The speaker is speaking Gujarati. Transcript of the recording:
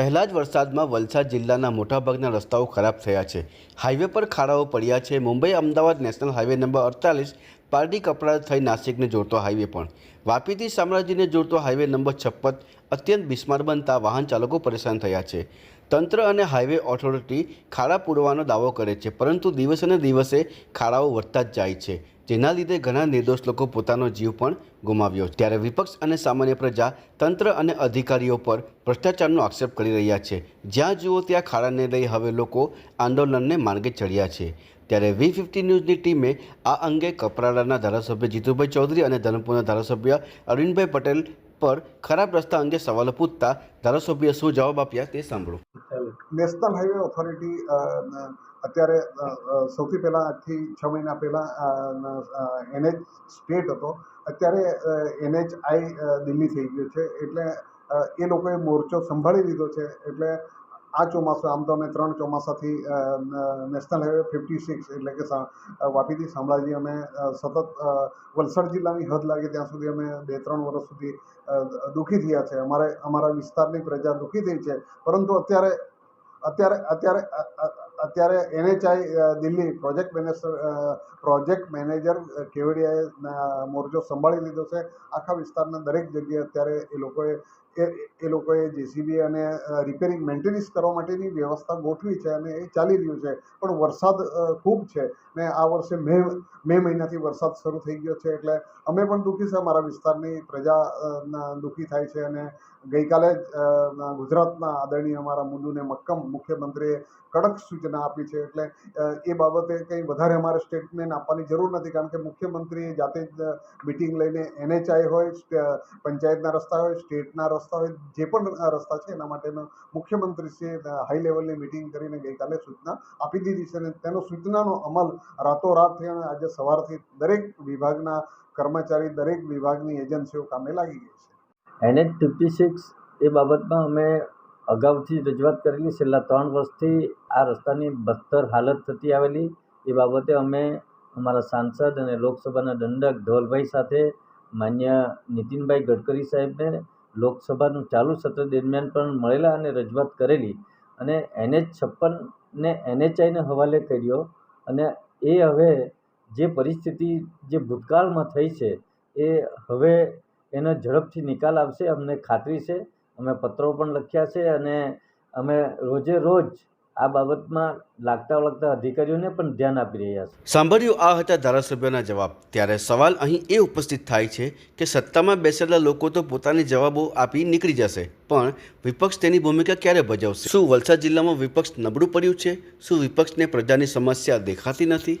પહેલા જ વરસાદમાં વલસાડ જિલ્લાના મોટાભાગના રસ્તાઓ ખરાબ થયા છે. હાઈવે પર ખાડાઓ પડ્યા છે. Mumbai Ahmedabad national highway number અડતાલીસ પારડી કપડા થઈ નાસિકને જોડતો હાઈવે પણ. વાપીથી સામ્રાજ્યને જોડતો હાઈવે નંબર છપ્પન અત્યંત બિસ્માર બનતા વાહન ચાલકો પરેશાન થયા છે. તંત્ર અને હાઈવે ઓથોરિટી ખાડા પૂરવાનો દાવો કરે છે, પરંતુ દિવસે ને દિવસે ખાડાઓ વધતા જ જાય છે. જેના લીધે ઘણા નિર્દોષ લોકો પોતાનો જીવ પણ ગુમાવ્યો. ત્યારે વિપક્ષ અને સામાન્ય પ્રજા, તંત્ર અને અધિકારીઓ પર ભ્રષ્ટાચારનો આક્ષેપ કરી રહ્યા છે. જ્યાં જુઓ ત્યાં ખાડાને લઈ હવે લોકો આંદોલનને માર્ગે ચડ્યા છે. ત્યારે વી ફિફ્ટી ન્યૂઝની ટીમે આ અંગે કપરાડાના ધારાસભ્ય જીતુભાઈ ચૌધરી અને ધરમપુરના ધારાસભ્ય અરવિંદભાઈ પટેલ પર ખરાબ રસ્તા અંગે સવાલો પૂછતા ધારાસભ્ય શું જવાબ આપ્યા તે સાંભળો. નેશનલ હાઈવે ઓથોરિટી અત્યારે સૌથી પહેલાં આજથી છ મહિના પહેલાં એનએચ સ્ટેટ હતો. અત્યારે એનએચ આઈ દિલ્હી થઈ ગયું છે. એટલે એ લોકોએ મોરચો સંભાળી લીધો છે. એટલે આ ચોમાસું, આમ તો અમે ત્રણ ચોમાસાથી નેશનલ હાઈવે ફિફ્ટી સિક્સ એટલે કે વાપીથી શામળાજી અમે સતત વલસાડ જિલ્લાની હદ લાગે ત્યાં સુધી અમે બે ત્રણ વર્ષ સુધી દુઃખી થયા છે. અમારે, અમારા વિસ્તારની પ્રજા દુઃખી થઈ છે. પરંતુ અત્યારે અત્યારે અત્યારે અત્યારે NHAI Delhi project manager project manager કેવડિયાએ મોરજો સંભાળી લીધો છે. આખા વિસ્તારના દરેક જગ્યાએ અત્યારે એ લોકોએ એ એ લોકોએ જેસીબી અને રિપેરિંગ મેન્ટેનન્સ કરવા માટેની વ્યવસ્થા ગોઠવી છે અને એ ચાલી રહ્યું છે. પણ વરસાદ ખૂબ છે ને આ વર્ષે મે મે મહિનાથી વરસાદ શરૂ થઈ ગયો છે એટલે અમે પણ દુઃખી છે, અમારા વિસ્તારની પ્રજા દુઃખી થાય છે અને ગઈકાલે જ ગુજરાતના આદરણીય અમારા મુદુને મક્કમ મુખ્યમંત્રીએ કડક સૂચના આપી છે એટલે એ બાબતે કંઈ વધારે અમારે સ્ટેટમેન્ટ આપવાની જરૂર નથી કારણ કે મુખ્યમંત્રીએ જાતે જ મિટિંગ લઈને એનએચઆઈ હોય પંચાયતના રસ્તા હોય, સ્ટેટના રસ્તા હોય જે પણ રસ્તા છે, એના માટેનો મુખ્યમંત્રીશ્રીએ હાઈ લેવલની મિટિંગ કરીને ગઈકાલે સૂચના આપી દીધી છે અને તેનો સૂચનાનો અમલ રાતોરાત થઈ અને આજે સવારથી દરેક વિભાગના કર્મચારી, દરેક વિભાગની એજન્સીઓ કામે લાગી ગઈ છે. એનએચ ફિફ્ટી સિક્સ એ બાબતમાં અમે અગાઉથી રજૂઆત કરેલી, છેલ્લા ત્રણ વર્ષથી આ રસ્તાની બદતર હાલત થતી આવેલી. એ બાબતે અમે અમારા સાંસદ અને લોકસભાના દંડક ધવલભાઈ સાથે માન્ય નીતિનભાઈ ગડકરી સાહેબને લોકસભાનું ચાલુ સત્ર દરમિયાન પણ મળેલા અને રજૂઆત કરેલી અને એનએચ છપ્પનને એનએચઆઈને હવાલે કર્યો અને એ હવે જે પરિસ્થિતિ જે ભૂતકાળમાં થઈ છે, એ હવે એનો ઝડપથી નિકાલ આવશે, અમને ખાતરી છે, અમે પત્રો પણ લખ્યા છે અને અમે રોજે રોજ આ બાબતમાં લાગતા વળગતા અધિકારીઓને પણ ધ્યાન આપી રહ્યા છે. સાંભળ્યું આ હતા ધારાસભ્યોના જવાબ. ત્યારે સવાલ અહીં એ ઉપસ્થિત થાય છે કે સત્તામાં બેસેલા લોકો તો પોતાની જવાબો આપી નીકળી જશે, પણ વિપક્ષ તેની ભૂમિકા ક્યારે ભજવશે? શું વલસાડ જિલ્લામાં વિપક્ષ નબળું પડ્યું છે? શું વિપક્ષને પ્રજાની સમસ્યા દેખાતી નથી?